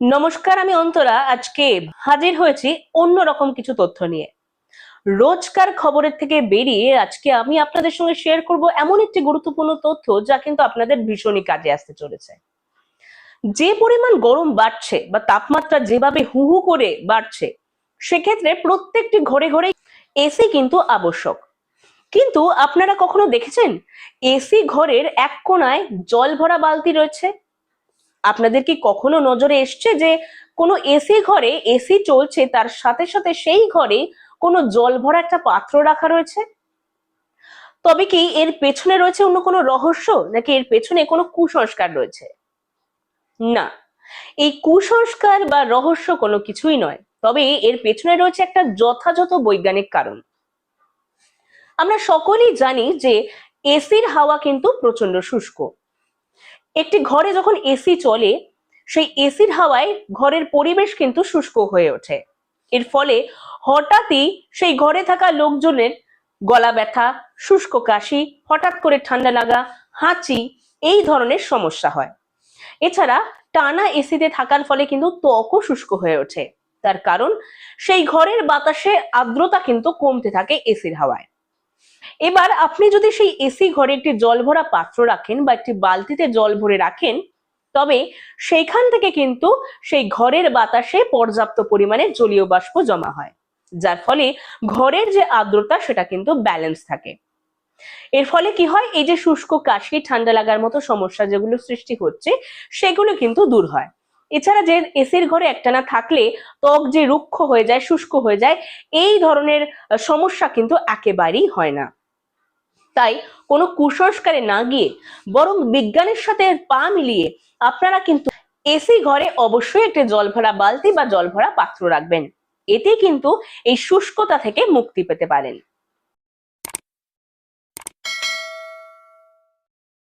নমস্কার, আমি অন্তরা। আজকে হাজির হয়েছি অন্যরকম কিছু তথ্য নিয়ে। রোজকার খবরের থেকে বেরিয়ে আজকে আমি আপনাদের সঙ্গে শেয়ার করব এমন একটি গুরুত্বপূর্ণ তথ্য যা কিন্তু আপনাদের ভীষণই কাজে আসতে চলেছে। যে পরিমাণ গরম বাড়ছে বা তাপমাত্রা যেভাবে হু হু করে বাড়ছে, সেক্ষেত্রে প্রত্যেকটি ঘরে ঘরে এসি কিন্তু আবশ্যক। কিন্তু আপনারা কখনো দেখেছেন? এসি ঘরের এক কোণায় জল ভরা বালতি রয়েছে আপনাদের কি কখনো নজরে এসছে যে কোনো এসি ঘরে এসি চলছে, তার সাথে সাথে সেই ঘরে কোনো জল ভরা একটা পাত্র রাখা রয়েছে? তবে কি এর পেছনে রয়েছে অন্য কোনো রহস্য, নাকি এর পেছনে কোনো কুসংস্কার রয়েছে? না, এই কুসংস্কার বা রহস্য কোনো কিছুই নয়, তবে এর পেছনে রয়েছে একটা যথাযথ বৈজ্ঞানিক কারণ। আমরা সকলেই জানি যে এসির হাওয়া কিন্তু প্রচণ্ড শুষ্ক। একটি ঘরে যখন এসি চলে, সেই এসির হাওয়ায় ঘরের পরিবেশ কিন্তু শুষ্ক হয়ে ওঠে। এর ফলে হঠাৎই সেই ঘরে থাকা লোকজনের গলা ব্যথা, শুষ্ক কাশি, হঠাৎ করে ঠান্ডা লাগা, হাঁচি, এই ধরনের সমস্যা হয়। এছাড়া টানা এসিতে থাকার ফলে কিন্তু ত্বকও শুষ্ক হয়ে ওঠে। তার কারণ, সেই ঘরের বাতাসে আর্দ্রতা কিন্তু কমতে থাকে এসির হাওয়ায়। এবার আপনি যদি সেই এসি ঘরে একটি জল ভরা পাত্র রাখেন বা একটি বালতিতে জল ভরে রাখেন, তবে সেইখান থেকে কিন্তু সেই ঘরের বাতাসে পর্যাপ্ত পরিমাণে জলীয় বাষ্প জমা হয়, যার ফলে ঘরের যে আর্দ্রতা সেটা কিন্তু ব্যালেন্স থাকে। এর ফলে কি হয়? এই যে শুষ্ক, কাশি, ঠান্ডা লাগার মতো সমস্যা যেগুলো সৃষ্টি হচ্ছে, সেগুলো কিন্তু দূর হয়। এছাড়া যে এসির ঘরে একটানা থাকলে ত্বক যে রুক্ষ হয়ে যায়, শুষ্ক হয়ে যায়, এই ধরনের সমস্যা কিন্তু একেবারেই হয় না। তাই কোনো কুসংস্কারে না গিয়ে বরং বিজ্ঞানের সাথে পা মিলিয়ে আপনারা কিন্তু এসি ঘরে অবশ্যই একটি জল ভরা বালতি বা জলভরা পাত্র রাখবেন। এতে কিন্তু এই শুষ্কতা থেকে মুক্তি পেতে পারেন।